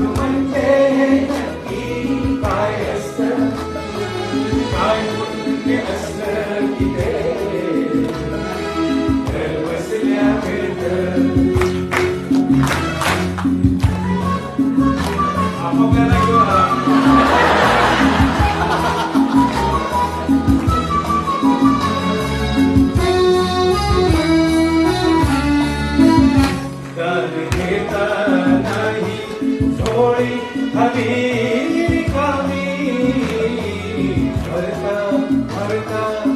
सुख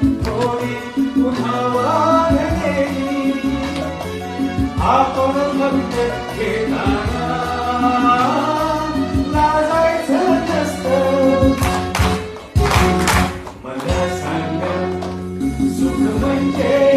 कोणी उठावा आपण भक्त घेताना लाजायचं नसतं. मला सांग सुख म्हणजे